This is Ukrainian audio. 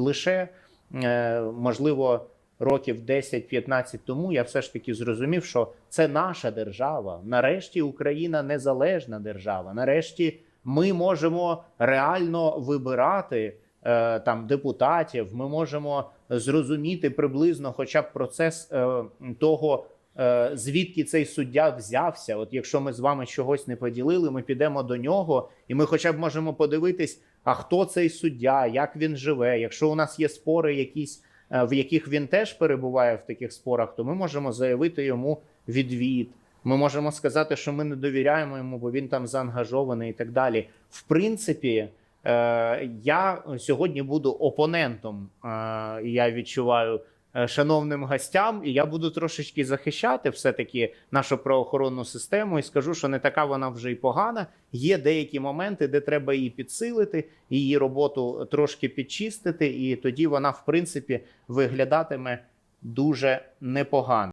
Лише е, можливо років 10-15 тому я все ж таки зрозумів, що це наша держава. Нарешті Україна незалежна держава. Нарешті ми можемо реально вибирати е, там депутатів. Ми можемо зрозуміти приблизно, хоча б процес е, того. Звідки цей суддя взявся? От якщо ми з вами чогось не поділили, ми підемо до нього, і ми хоча б можемо подивитись, а хто цей суддя, як він живе. Якщо у нас є спори, якісь е, в яких він теж перебуває в таких спорах, то ми можемо заявити йому відвід. Ми можемо сказати, що ми не довіряємо йому, бо він там заангажований і так далі. В принципі, е, я сьогодні буду опонентом. е, Я відчуваю шановним гостям, і я буду трошечки захищати все-таки нашу правоохоронну систему і скажу, що не така вона вже й погана. Є деякі моменти, де треба її підсилити, її роботу трошки підчистити, і тоді вона, в принципі, виглядатиме дуже непогано.